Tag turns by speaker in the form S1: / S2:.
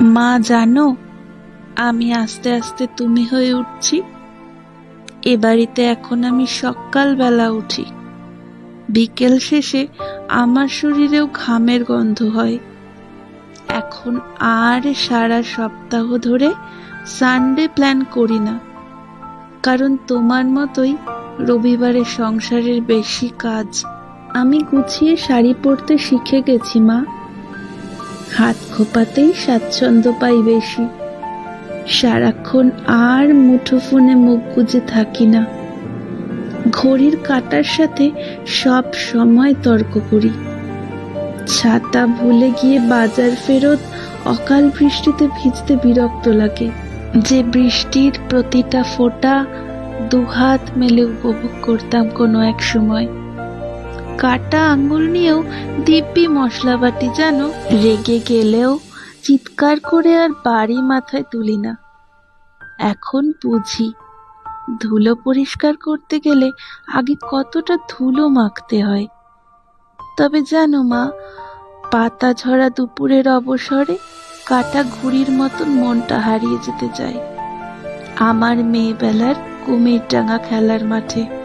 S1: মা, জানো, আমি আস্তে আস্তে তুমি হয়ে উঠছি। এ বাড়িতে এখন আমি সকালবেলা উঠি। বিকেল শেষে আমার শরীরেও ঘামের গন্ধ হয়। এখন আর সারা সপ্তাহ ধরে সানডে প্ল্যান করি না। কারণ তোমার মতোই রবিবারে সংসারের বেশি কাজ। আমি গুছিয়ে শাড়ি পরতে শিখে গেছি, মা। হাত খোপাতেই স্বাচ্ছন্দ্য পাই বেশি। সারাক্ষণ আর মুঠো ফোনে মুখ গুজে থাকি না। ঘড়ির কাটার সাথে সব সময় তর্ক করি। ছাতা ভুলে গিয়ে বাজার ফেরত অকাল বৃষ্টিতে ভিজতে বিরক্ত লাগে। যে বৃষ্টির প্রতিটা ফোঁটা দুহাত মেলে উপভোগ করতাম কোনো এক সময়। কাটা আঙ্গুল নিয়েও দিব্যি মশলা বাটি জানো রেগে গেলেও চিৎকার করে আর বাড়ি মাথায় তুলি না। এখন বুঝি ধুলো পরিষ্কার করতে গেলে আগে কতটা ধুলো মাখতে হয়। তবে জানো মা, পাতা ঝরা দুপুরের অবসরে কাটা ঘুড়ির মতন মনটা হারিয়ে যেতে চায়। আমার মেয়েবেলার ডাঙা খেলার মাঠে